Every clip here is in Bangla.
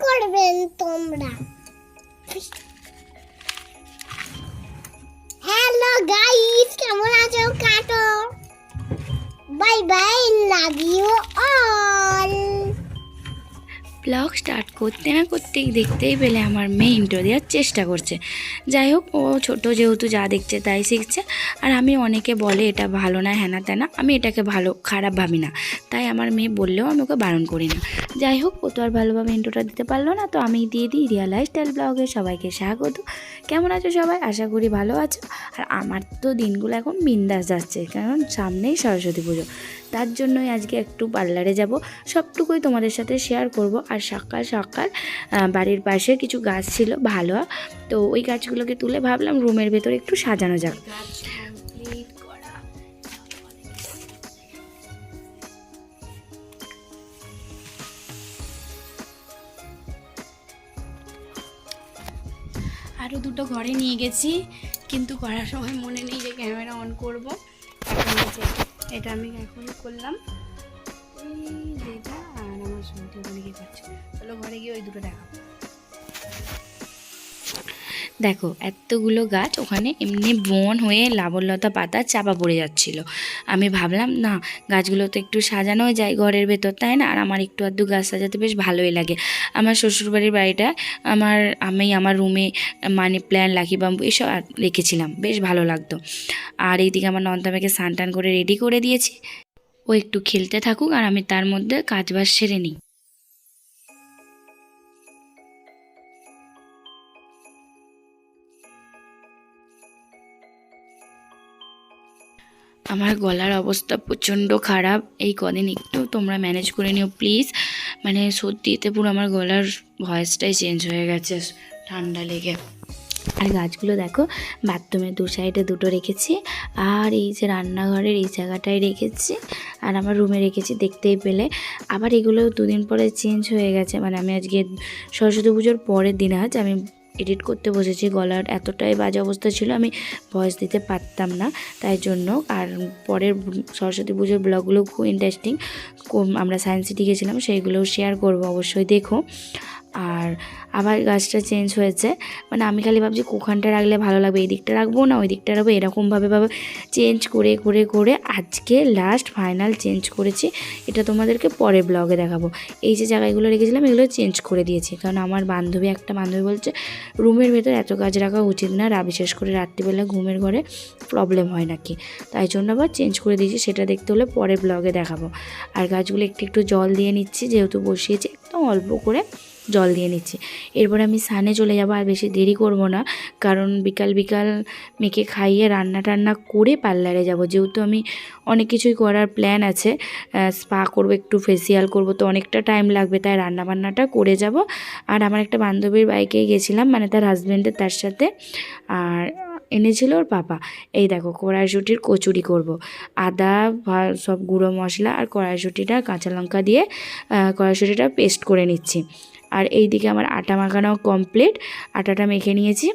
করবেন তোমরা হ্যালো গাইস কেমন আছো? কাটো? Bye bye love you all vlog start করতে না করতেই দেখতেই পেলে আমার মেয়ে ইন্টো দেওয়ার চেষ্টা করছে। যাই হোক, ও ছোট যেহেতু যা দেখছে তাই শিখছে। আর আমি অনেকে বলে এটা ভালো না, হ্যানা ত্যানা। আমি এটাকে ভালো, খারাপ ভাবি না। তাই আমার মেয়ে বললেও আমি ওকে বারণ করি না। যাই হোক, ও তো আর ভালোভাবে ইন্টোটা দিতে পারল না, তো আমি দিয়ে দিই রিয়া লাইফস্টাইল ব্লগে সবাইকে স্বাগত। কেমন আছো সবাই? আশা করি ভালো আছো। আর আমার তো দিনগুলো এখন বিন্দাস যাচ্ছে, কারণ সামনেই সরস্বতী পুজো। তার জন্যই আজকে একটু পার্লারে যাব। সবটুকুই তোমাদের সাথে শেয়ার করব। আর সকাল সকাল বাড়ির পাশে কিছু গাছ ছিল ভালো তো ওই গাছগুলোকে তুলে ভাবলাম রুমের ভেতরে একটু সাজানো যাক। আরও দুটো ঘরে নিয়ে গেছি, কিন্তু করার সময় মনে নেই যে ক্যামেরা অন করব। এটা আমি এখনই করলাম। এই যেটা আর আমার সঙ্গে ঘরে গিয়ে করছে। তাহলে ঘরে গিয়ে ওই দুটো দেখাবো। দেখো, এতগুলো গাছ ওখানে এমনি বন হয়ে লাবণ্যতা পাতা চাপা পড়ে যাচ্ছিল। আমি ভাবলাম, না, গাছগুলো তো একটু সাজানো যায় ঘরের ভেতর, তাই না? আর আমার একটু আধটু গাছ সাজাতে বেশ ভালোই লাগে। আমার শ্বশুরবাড়ির বাড়িটা, আমার, আমি আমার রুমে, মানি প্ল্যান লাকি বাম্বু এসব রেখেছিলাম। বেশ ভালো লাগতো। আর এইদিকে আমার নন্দামেকে স্নান টান করে রেডি করে দিয়েছি। ও একটু খেলতে থাকুক আর আমি তার মধ্যে কাজ বাজ সেরে নিই। আমার গলার অবস্থা প্রচণ্ড খারাপ। এই কদিন একটু তোমরা ম্যানেজ করে নিও প্লিজ মানে সত্যিতে পুরো আমার গলার ভয়েসটাই চেঞ্জ হয়ে গেছে, ঠান্ডা লেগে। আর গাছগুলো দেখো বাথরুমের দু সাইডে দুটো রেখেছি, আর এই যে রান্নাঘরের এই জায়গাটায় রেখেছি, আর আমার রুমে রেখেছি, দেখতেই পেলে। আবার এগুলো দুদিন পরে চেঞ্জ হয়ে গেছে মানে আমি আজকে সরস্বতী পুজোর পরের দিন, আজ আমি এডিট করতে বসেছি, গলার এতটাই বাজে অবস্থা ছিল, আমি ভয়েস দিতে পারতাম না। তাই জন্য আর পরের সরস্বতী পুজোর ব্লগগুলো খুব ইন্টারেস্টিং আমরা সায়েন্স সিটি গেছিলাম, সেইগুলোও শেয়ার করব অবশ্যই, দেখো। আর আবার গাছটা চেঞ্জ হয়েছে। মানে আমি খালি ভাবছি কোখানটা রাখলে ভালো লাগবে, এই দিকটা রাখব না, ওই দিকটা রাখব, এরকমভাবে ভাবে চেঞ্জ করে করে করে আজকে লাস্ট ফাইনাল চেঞ্জ করেছি। এটা তোমাদেরকে পরে ব্লগে দেখাবো। এই যে জায়গাগুলো রেখেছিলাম, এগুলো চেঞ্জ করে দিয়েছি। কারণ আমার বান্ধবী, একটা বান্ধবী বলছে, রুমের ভেতর এত কাজ রাখা উচিত না রা বিশেষ করে রাত্রিবেলা ঘুমের ঘরে প্রবলেম হয় নাকি? তাই জন্য আবার চেঞ্জ করে দিয়েছি, সেটা দেখতে হলে পরে ব্লগে দেখাবো। আর গাছগুলো একটু একটু জল দিয়ে নিচ্ছি, যেহেতু বসিয়েছি, একদম অল্প করে। জল দিয়ে নিচ্ছি। এরপর আমি সানে চলে যাব আর বেশি দেরি করব না, কারণ বিকাল বিকাল মেয়েকে খাইয়ে রান্না টান্না করে পার্লারে যাব। যেহেতু আমি অনেক কিছুই করার প্ল্যান আছে স্পা করব, একটু ফেসিয়াল করব, তো অনেকটা টাইম লাগবে, তাই রান্না বান্নাটা করে যাব। আর আমার একটা বান্ধবীর বাইকেই গেছিলাম মানে তার হাজব্যান্ডের তার সাথে। আর এনেছিল ওর পাপা। এই দেখো, কড়াইশুটির কচুরি করব। আদা সব গুঁড়ো মশলা আর কড়াইশুটিটা, কাঁচা লঙ্কা দিয়ে কড়াইশুটিটা পেস্ট করে নিচ্ছি। আর এই দিকে আমার আটা মাখানো কমপ্লিট আটাটা মেখে নিয়েছি।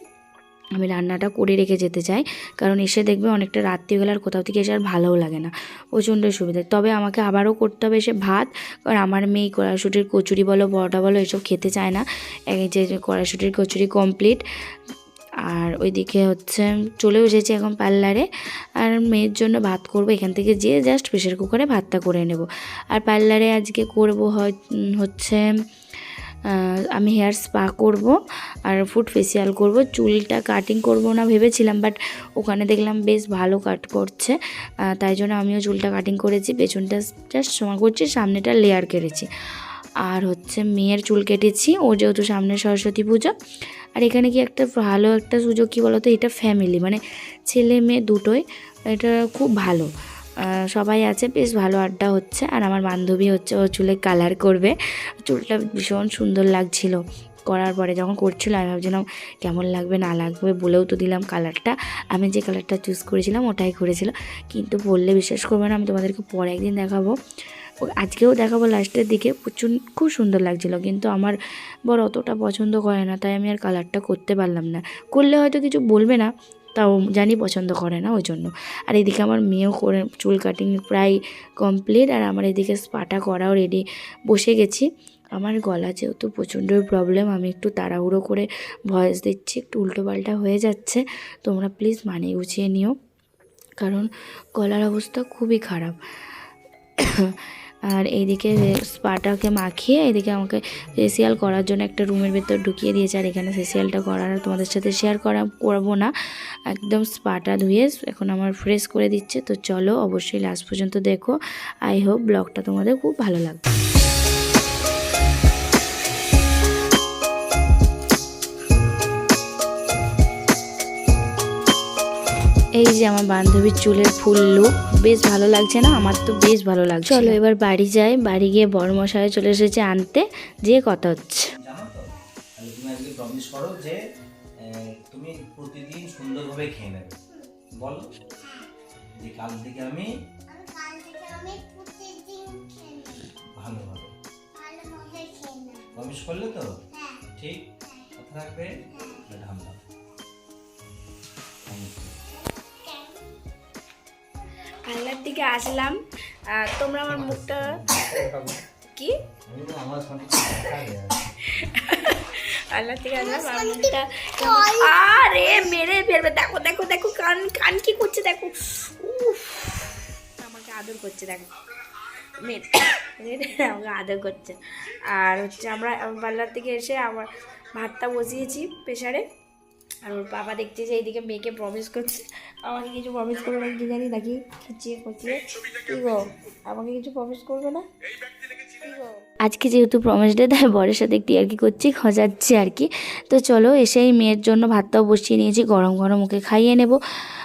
আমি রান্নাটা করে রেখে যেতে চাই, কারণ এসে দেখবে অনেকটা রাত্রিবেলার কোথাও থেকে এসে আর ভালোও লাগে না। প্রচণ্ড সুবিধা। তবে আমাকে আবারও করতে হবে এসে ভাত, কারণ আমার মেয়ে কড়াইশুটির কচুরি বলো, বড়টা বলো, এসব খেতে চায় না। যে কড়াইশুটির কচুরি কমপ্লিট আর ওইদিকে হচ্ছে চলে এসেছি এখন পার্লারে আর মেয়ের জন্য ভাত করব, এখান থেকে যেয়ে জাস্ট প্রেশার কুকারে ভাতটা করে নেব। আর পার্লারে আজকে করব হচ্ছে আমি হেয়ার স্পা করব আর ফুড ফেসিয়াল করব। চুলটা কাটিং করব না ভেবেছিলাম বাট ওখানে দেখলাম বেশ ভালো কাট করছে। তাই জন্য আমিও চুলটা কাটিং করেছি, পেছনটা জাস্ট সময় করছি, সামনেটা লেয়ার কেটেছি। আর হচ্ছে মেয়ের চুল কেটেছি, ও যেহেতু সামনে সরস্বতী পুজো। আর এখানে কি একটা ভালো একটা সুযোগ কী বলতো? এটা ফ্যামিলি মানে ছেলে মেয়ে দুটোই, এটা খুব ভালো। সবাই আছে, বেশ ভালো আড্ডা হচ্ছে। আর আমার বান্ধবী হচ্ছে, ও চুলে কালার করবে। চুলটা ভীষণ সুন্দর লাগছিল। করার পরে যখন করছিল, আমি ভাবছিলাম, কেমন লাগবে, না লাগবে বলেও তো দিলাম কালারটা আমি যে কালারটা চুজ করেছিলাম, ওটাই করেছিল। কিন্তু বললে বিশ্বাস করবে না, আমি তোমাদেরকে পরে একদিন দেখাবো। আজকেও দেখাবো লাস্টের দিকে। প্রচুর, খুব সুন্দর লাগছিল। কিন্তু আমার বড় অতটা পছন্দ করে না, তাই আমি আর কালারটা করতে পারলাম না। করলে হয়তো কিছু বলবে না তাও জানি পছন্দ করে না ওই জন্য আর এদিকে আমার মেয়েও করে চুল কাটিং প্রায় কমপ্লিট আর আমার এদিকে স্পাটা করাও রেডি বসে গেছি। আমার গলা যেহেতু প্রচণ্ডই প্রবলেম আমি একটু তাড়াহুড়ো করে ভয়েস দিচ্ছি, একটু উল্টোপাল্টা হয়ে যাচ্ছে। তোমরা প্লিজ মানিয়ে গুছিয়ে নিও। কারণ গলার অবস্থা খুবই খারাপ। আর এইদিকে স্পাটাকে মাখিয়ে এদিকে আমাকে ফেসিয়াল করার জন্য একটা রুমের ভেতর ঢুকিয়ে দিয়েছে। আর এখানে ফেসিয়ালটা করার তোমাদের সাথে শেয়ার করা, করব না। একদম স্পাটা ধুয়ে এখন আমার ফ্রেশ করে দিচ্ছে। তো চলো অবশ্যই লাস্ট পর্যন্ত দেখো। আই হোপ ব্লগটা তোমাদের খুব ভালো লাগবে। এই যে আমার বান্ধবীর চুলের ফুল লুক বেশ ভালো লাগছে না? আমার তো বেশ ভালো লাগছে। চলো এবার বাড়ি যাই বাড়ি গিয়ে বড় মশাই চলে এসেছে আনতে যে কথা হচ্ছে। জানো তো তাহলে তুমি আজকে করো যে তুমি প্রতিদিন সুন্দরভাবে খেয়ে নেবে। বলো যে কাল থেকে আমি আমি কাল থেকে আমি প্রতিদিন খেয়ে নেব। ভালোভাবে ভালোভাবে খেয়ে নেব। প্রমিস করলে তো? হ্যাঁ। ঠিক? কথা রাখবে? তাহলে দিকে আসলাম। তোমরা আমার মুখটা কি। আল্লাহ থেকে আসলাম আমার মুখটা আরে মেরে ফেলবে। দেখো দেখো দেখো কান কান কি করছে দেখো। আমাকে আদর করছে দেখো। আমাকে আদর করছে। আর হচ্ছে আমরা পার্লার থেকে এসে আমার ভাতটা বসিয়েছি প্রেশারে আর ওর বাবা দেখছে যে এইদিকে মেয়েকে প্রমিস করছে। আমাকে কিছু প্রমিস করবে না, কি জানি নাকি খিচিয়ে খুচিয়ে। কি গো? আমাকে কিছু প্রমিস করবে না? কি গো? আজকে যেহেতু প্রমেশ ডে তাই বরের সাথে একটু আর কি করছি, খোঁজাচ্ছি আর কি। তো চলো এসেই মেয়ের জন্য ভাতটাও বসিয়ে নিয়েছি, গরম গরম ওকে খাইয়ে নেব।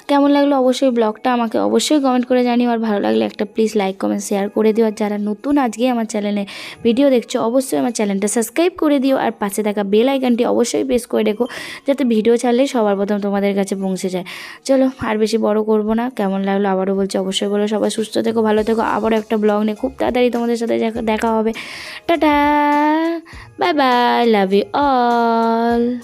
কেমন লাগল অবশ্যই ব্লগটা আমাকে অবশ্যই কমেন্ট করে জানিও। আর ভালো লাগলে একটা প্লিজ লাইক কমেন্ট শেয়ার করে দিও। আর যারা নতুন আজকে আমার চ্যানেলে ভিডিও দেখছ, অবশ্যই আমার চ্যানেলটা সাবস্ক্রাইব করে দিও। আর পাশে থাকা বেল আইকনটি অবশ্যই প্রেস করে রেখো, যাতে ভিডিও ছাড়লে সবার প্রথম তোমাদের কাছে পৌঁছে যায়। চলো, আর বেশি বড় করব না। কেমন লাগল আবারও বলছি, অবশ্যই বলো। সবাই সুস্থ থেকো, ভালো থেকো। আবারও একটা ব্লগ নিয়ে খুব তাড়াতাড়ি তোমাদের সাথে দেখা- হবে। Tata! Bye bye love you all